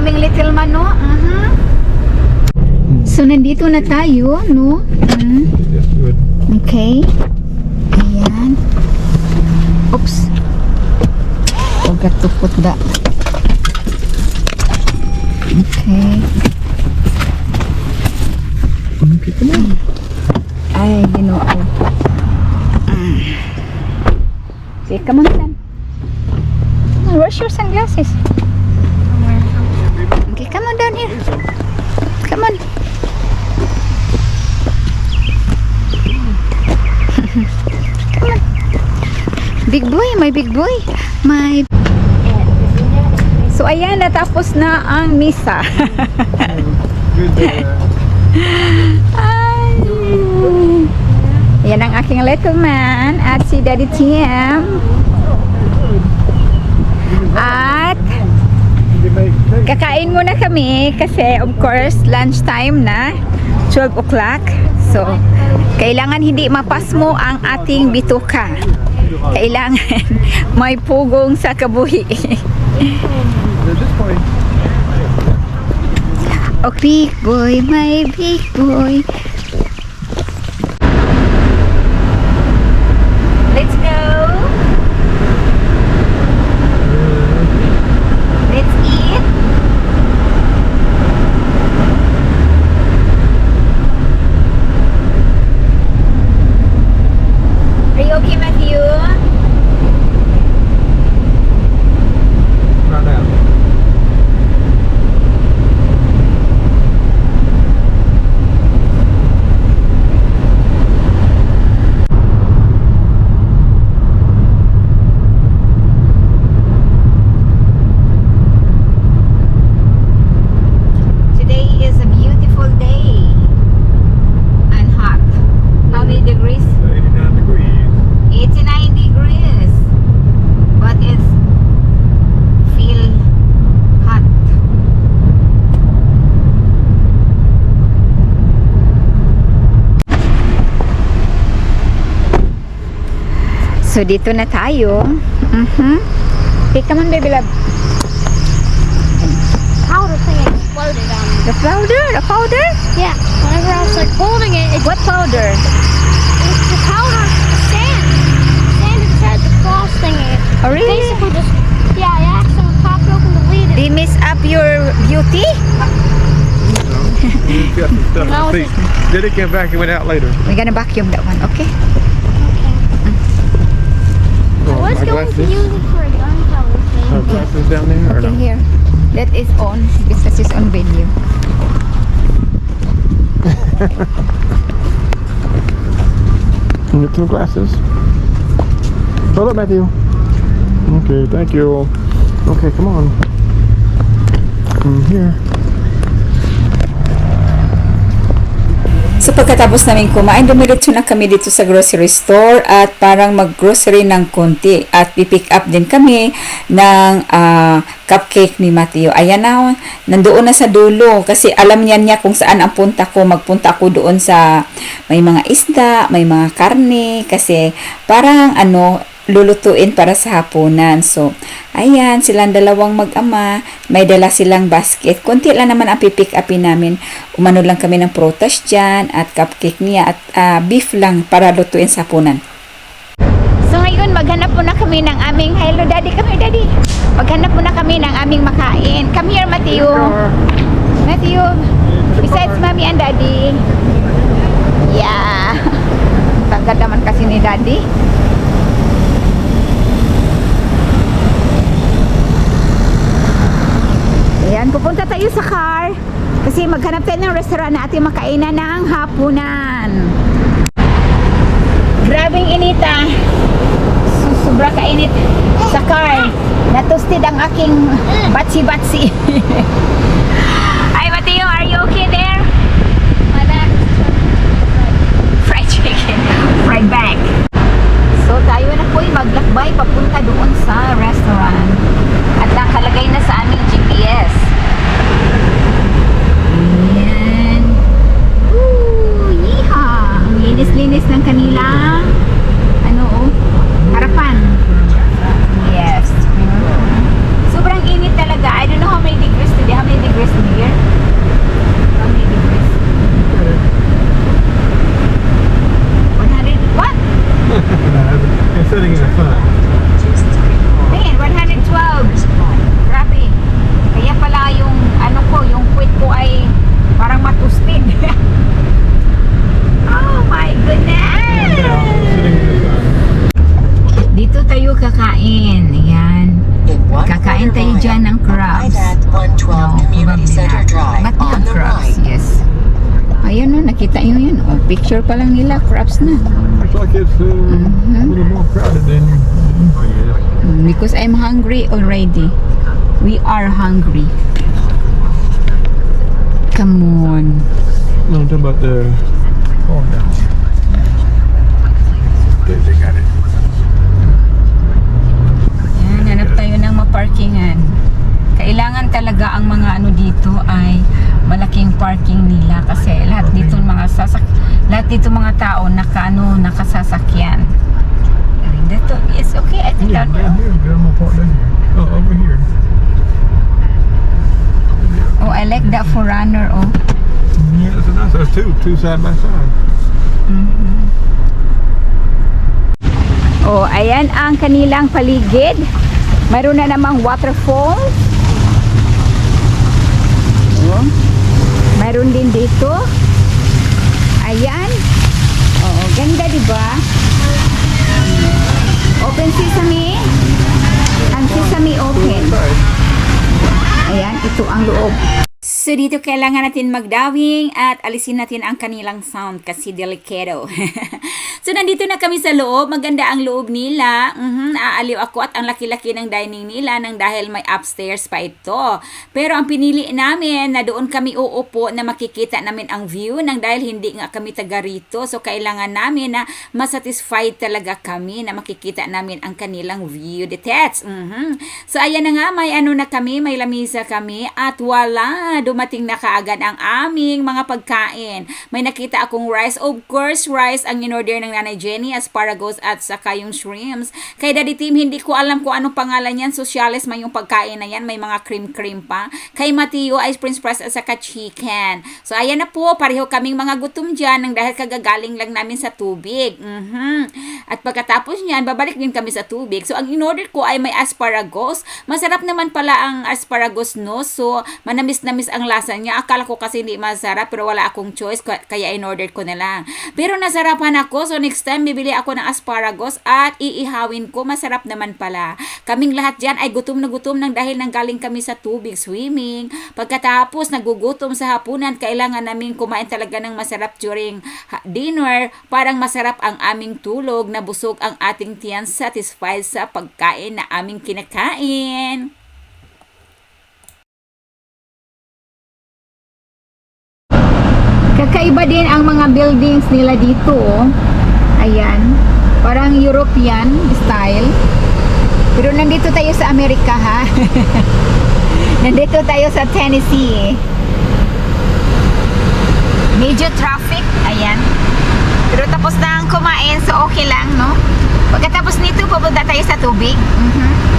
aming little man, no? Uh -huh. So, nandito na tayo, no? Mm. Okay. Ayan. Oops. Oh, Forgot to put that. Okay. Ay, ginoo. Ah. Sige, come on, son. Where's your sunglasses? Come on. come on. Big boy, my big boy. My... So, ayan, natapos na ang misa. Ay. Yan ang aking little man at si Daddy Tim. At. Kakain muna kami kasi of course lunch time na 12 o'clock. So, kailangan hindi mapasmo ang ating bituka. Kailangan may pugong sa kabuhi. Oh, big boy, my big boy. So dito na tayo. Mhm. Okay, come on baby love. powder thing exploded on me. The powder, the powder. Yeah. Whenever I was like holding it, it What powder? it's the powder sand. Sand inside the frosting. It Oh really? basically just yeah. I accidentally popped open the lid. They mess up your beauty? You got some stuff No, to see. Then it can vacuum it out later. We're gonna vacuum that one, okay? I was my going to glasses. use it for a gunpowder thing. Glasses down there or Okay, no? here. That is on because this is on video. You Get some glasses. Hold up, Matthew. Okay, thank you. Okay, come on. Come here. Pagkatapos namin kumain, dumiretso na kami dito sa grocery store at parang mag-grocery ng konti at pipick up din kami ng ah, cupcake ni Mateo. Ayan na, nandoon na sa dulo kasi alam niya niya kung saan ang punta ko. Magpunta ako doon sa may mga isda, may mga karne kasi parang ano, lulutuin para sa hapunan. So, ayan, silang dalawang mag-ama, may dala silang basket. Kunti lang naman ang pipick upin namin. Umano lang kami ng protas dyan at cupcake niya at ah, beef lang para lutuin sa hapunan. So ngayon, maghanap muna kami ng aming, hello daddy, come here daddy. Maghanap muna kami ng aming makain. Come here, Matthew. Matthew, besides mommy and daddy. Yeah. Tagad naman kasi ni daddy. Ayan, pupunta tayo sa car. Kasi maghanap tayo ng restaurant na ating ng hapunan. Grabing inita. Su- Sobra kainit sa car. Natusted ang aking batsi-batsi. Hi, Mateo. Are you okay there? My back. Fried chicken. Fried back. So, tayo na po'y maglakbay papunta doon sa restaurant. At nakalagay na sa aming GPS. Ayan. Woo! Yeehaw! Ang linis-linis ng kanilang ano oh, harapan. Yes. Sobrang init talaga. I don't know how many degrees today. How many degrees here? How many degrees? Kakain tayo dyan ng crabs. At 112 No, probably not. But crabs, yes. Ayun no, nakita nyo yun. Oh, picture pa lang nila, crabs na. Looks like it's uh, a little more crowded than. Mm, Because I'm hungry already. We are hungry. Come on. No, I'm talking about the. Oh. They, they got it. Yan, hanap maparkingan. Kailangan talaga ang mga ano dito ay malaking parking nila kasi lahat dito mga sasak lahat dito mga tao nakaano nakasasakyan. Dito, it's okay. I think Yeah, down down here. Here. Oh, over here. Oh, I like that forerunner. Oh. Yeah, that's a nice. There's two, two side by side. Oh, ayan ang kanilang paligid. Mayroon na namang waterfall. Oh. Mayroon din dito. So dito kailangan natin magdawing at alisin natin ang kanilang sound kasi delikado. so nandito na kami sa loob. Maganda ang loob nila. Mhm, aaliw ako at ang laki-laki ng dining nila nang dahil may upstairs pa ito. Pero ang pinili namin na doon kami uupo na makikita namin ang view nang dahil hindi nga kami taga rito. So kailangan namin na masatisfied talaga kami na makikita namin ang kanilang view. Detets. Mhm. So ayan na nga, may ano na kami, may lamisa kami at wala, dumating na kaagad ang aming mga pagkain. May nakita akong rice. Of course, rice ang in-order ng Nanay Jenny, asparagus at saka yung shrimps. Kay Daddy Tim, hindi ko alam kung anong pangalan yan. Socialis man yung pagkain na yan. May mga cream-cream pa. Kay Mateo, ice prince press at saka chicken. So ayan na po, pareho kaming mga gutom dyan nang dahil kagagaling lang namin sa tubig. Mhm. At pagkatapos niyan, babalik din kami sa tubig. So ang in-order ko ay may asparagus. Masarap naman pala ang asparagus no. So manamis-namis ang lasa niya. Akala ko kasi hindi masarap pero wala akong choice ka- kaya in-order ko na lang. Pero nasarapan ako. So next time bibili ako ng asparagus at iihawin ko. Masarap naman pala. Kaming lahat dyan ay gutom na gutom nang dahil nanggaling kami sa tubig swimming. Pagkatapos nagugutom sa hapunan, kailangan namin kumain talaga ng masarap during dinner. Parang masarap ang aming tulog na busog ang ating tiyan satisfied sa pagkain na aming kinakain. Kakaiba din ang mga buildings nila dito. oh. Ayan. Parang European style. Pero nandito tayo sa Amerika ha. nandito tayo sa Tennessee. Medyo traffic. Ayan. Pero tapos na ang kumain so okay lang no. Pagkatapos nito pupunta tayo sa tubig. Mhm.